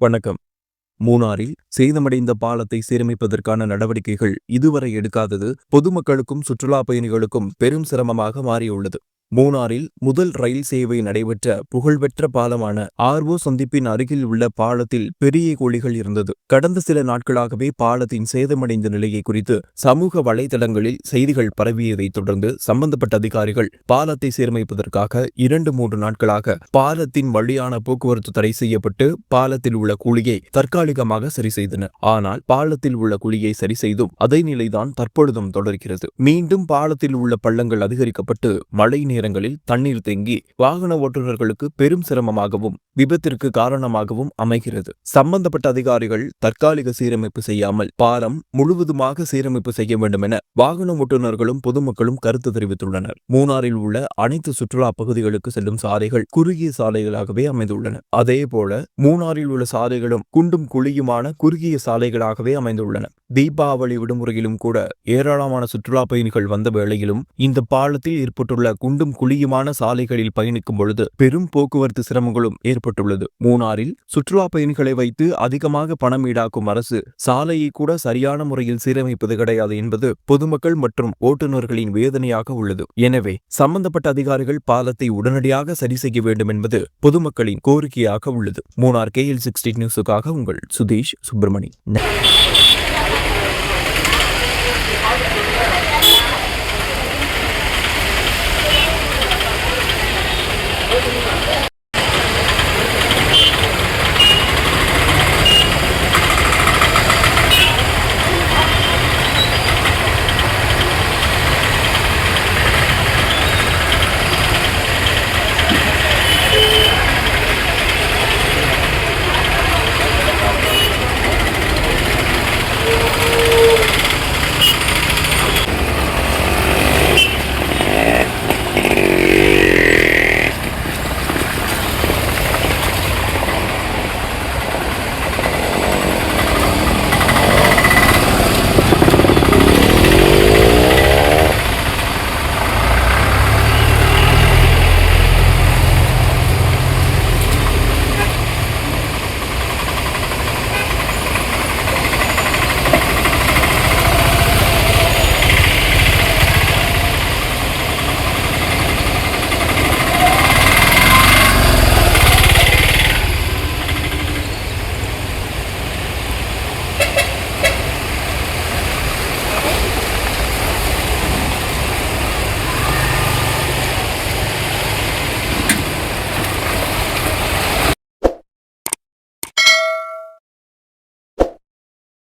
வணக்கம். மூணாறில் சேதமடைந்த பாலத்தை சீரமைப்பதற்கான நடவடிக்கைகள் இதுவரை எடுக்காதது பொதுமக்களுக்கும் சுற்றுலா பயணிகளுக்கும் பெரும் சிரமமாக மாறியுள்ளது. மூணாறில் முதல் ரயில் சேவை நடைபெற்ற புகழ்பெற்ற பாலமான ஆர்வோ சந்திப்பின் அருகில் உள்ள பாலத்தில் பெரிய கோழிகள் இருந்தது. கடந்த சில நாட்களாகவே பாலத்தின் சேதமடைந்த நிலையை குறித்து சமூக வலைதளங்களில் செய்திகள் பரவியதைத் தொடர்ந்து சம்பந்தப்பட்ட அதிகாரிகள் பாலத்தை சீரமைப்பதற்காக இரண்டு மூன்று நாட்களாக பாலத்தின் வழியான போக்குவரத்து தடை செய்யப்பட்டு பாலத்தில் உள்ள குழியை தற்காலிகமாக சரி செய்தனர். ஆனால் பாலத்தில் உள்ள குழியை சரி செய்தும் அதே நிலைதான் தற்பொழுதும் தொடர்கிறது. மீண்டும் பாலத்தில் உள்ள பள்ளங்கள் அதிகரிக்கப்பட்டு மழை நேரங்களில் தண்ணீர் தேங்கி வாகன ஓட்டுநர்களுக்கு பெரும் சிரமமாகவும் விபத்திற்கு காரணமாகவும் அமைகிறது. சம்பந்தப்பட்ட அதிகாரிகள் தற்காலிக சீரமைப்பு செய்யாமல் பாலம் முழுவதுமாக சீரமைப்பு செய்ய வேண்டும் என வாகன ஓட்டுநர்களும் பொதுமக்களும் கருத்து தெரிவித்துள்ளனர். மூணாரில் உள்ள அனைத்து சுற்றுலா பகுதிகளுக்கு செல்லும் சாலைகள் குறுகிய சாலைகளாகவே அமைந்துள்ளன. அதே போல உள்ள சாலைகளும் குண்டும் குழியுமான குறுகிய சாலைகளாகவே அமைந்துள்ளன. தீபாவளி விடுமுறையிலும் கூட ஏராளமான சுற்றுலா பயணிகள் வந்த வேளையிலும் இந்த பாலத்தில் ஏற்பட்டுள்ள குண்டும் குழியுமான சாலைகளில் பயணிக்கும் பொழுது பெரும் போக்குவரத்து சிரமங்களும் ஏற்பட்டுள்ளது. மூணாறில் சுற்றுலா பயணிகளை வைத்து அதிகமாக பணம் ஈடாக்கும் அரசு சாலையை கூட சரியான முறையில் சீரமைப்பது கிடையாது என்பது பொதுமக்கள் மற்றும் ஓட்டுநர்களின் வேதனையாக உள்ளது. எனவே சம்பந்தப்பட்ட அதிகாரிகள் பாலத்தை உடனடியாக சரி செய்ய வேண்டும் என்பது பொதுமக்களின் கோரிக்கையாக உள்ளது. மூணார் கேஎல் சிக்ஸ்டி நியூஸுக்காக உங்கள் சுதீஷ் சுப்பிரமணி.